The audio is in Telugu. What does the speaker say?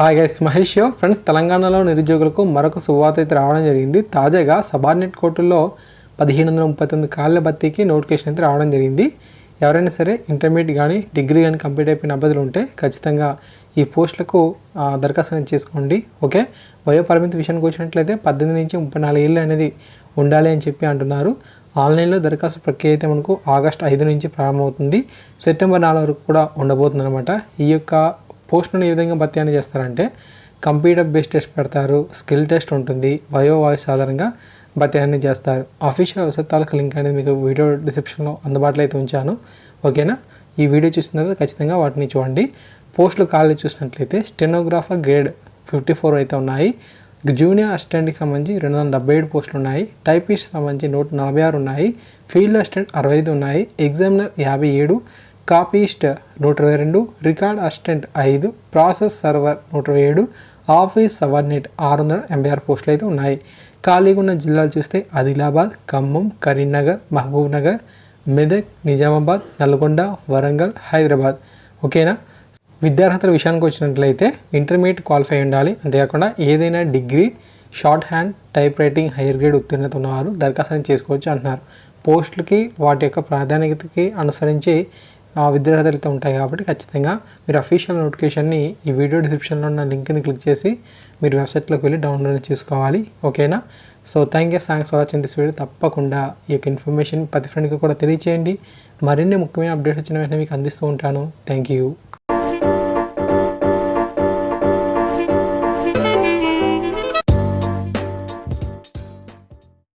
హాయ్ గైస్ మహేష్ యో ఫ్రెండ్స్ తెలంగాణలో నిరుద్యోగులకు మరొక సువాత అయితే రావడం జరిగింది. తాజాగా సబార్డినేట్ కోర్టుల్లో పదిహేను వందల ముప్పై తొమ్మిది కాళ్ళ భర్తీకి నోటిఫికేషన్ అయితే రావడం జరిగింది. ఎవరైనా సరే ఇంటర్మీడియట్ కానీ డిగ్రీ కానీ కంప్లీట్ అయిపోయిన అభ్యర్థులు ఉంటే ఖచ్చితంగా ఈ పోస్టులకు దరఖాస్తు అనేది చేసుకోండి. ఓకే? వయో పరిమితి విషయానికి వచ్చినట్లయితే పద్దెనిమిది నుంచి ముప్పై నాలుగు ఏళ్ళు అనేది ఉండాలి అని చెప్పి అంటున్నారు. ఆన్లైన్లో దరఖాస్తు ప్రక్రియ అయితే మనకు ఆగస్ట్ ఐదు నుంచి ప్రారంభమవుతుంది. సెప్టెంబర్ నాలుగు వరకు కూడా ఉండబోతుంది అనమాట ఈ యొక్క పోస్ట్ను ఏ విధంగా భర్తీ అని చేస్తారంటే కంప్యూటర్ బేస్డ్ టెస్ట్ పెడతారు స్కిల్ టెస్ట్ ఉంటుంది వయో వాయిస్ ఆధారంగా భర్తీ అనేది చేస్తారు. అఫీషియల్ వెబ్సైట్ లింక్ అనేది మీకు వీడియో డిస్క్రిప్షన్లో అందుబాటులో అయితే ఉంచాను. ఓకేనా? ఈ వీడియో చూసిన తర్వాత ఖచ్చితంగా వాటిని చూడండి. పోస్టులు ఖాళీ చూసినట్లయితే స్టెనోగ్రాఫర్ గ్రేడ్ ఫిఫ్టీ ఫోర్ అయితే ఉన్నాయి. జూనియర్ అసిస్టెంట్కి సంబంధించి రెండు వందల డెబ్బై ఏడు పోస్టులు ఉన్నాయి. టైపిస్ట్ సంబంధించి నూట నలభై ఆరు ఉన్నాయి. ఫీల్డ్ అసిస్టెంట్ అరవై ఐదు ఉన్నాయి. ఎగ్జామినర్ యాభై ఏడు. కాపీస్ట్ నూట ఇరవై రెండు రికార్డ్ అసిస్టెంట్ ఐదు ప్రాసెస్ సర్వర్ నూట ఇరవై ఏడు ఆఫీస్ సబార్డినేట్ ఆరు వందల ఎనభై ఆరు పోస్టులు అయితే ఉన్నాయి. ఖాళీగా ఉన్న జిల్లాలు చూస్తే ఆదిలాబాద్ ఖమ్మం కరీంనగర్ మహబూబ్ నగర్ మెదక్ నిజామాబాద్ నల్గొండ వరంగల్ హైదరాబాద్. ఓకేనా? విద్యార్హతల విషయానికి వచ్చినట్లయితే ఇంటర్మీడియట్ క్వాలిఫై ఉండాలి. అంతేకాకుండా ఏదైనా degree shorthand typewriting higher grade ఉత్తీర్ణత ఉన్నవారు దరఖాస్తు చేసుకోవచ్చు అంటున్నారు. పోస్టులకి వాటి యొక్క ప్రాధాన్యతకి అనుసరించి విద్యార్థులతో ఉంటాయి కాబట్టి ఖచ్చితంగా మీరు అఫీషియల్ నోటిఫికేషన్ని ఈ వీడియో డిస్క్రిప్షన్లో ఉన్న లింక్ని క్లిక్ చేసి మీరు వెబ్సైట్లోకి వెళ్ళి డౌన్లోడ్ చేసుకోవాలి. ఓకేనా so thank you thanks for watching this video తప్పకుండా ఈ యొక్క ఇన్ఫర్మేషన్ ప్రతి ఫ్రెండ్కి కూడా తెలియచేయండి. మరిన్ని ముఖ్యమైన అప్డేట్స్ వచ్చిన వెంటనే మీకు అందిస్తూ ఉంటాను. Thank you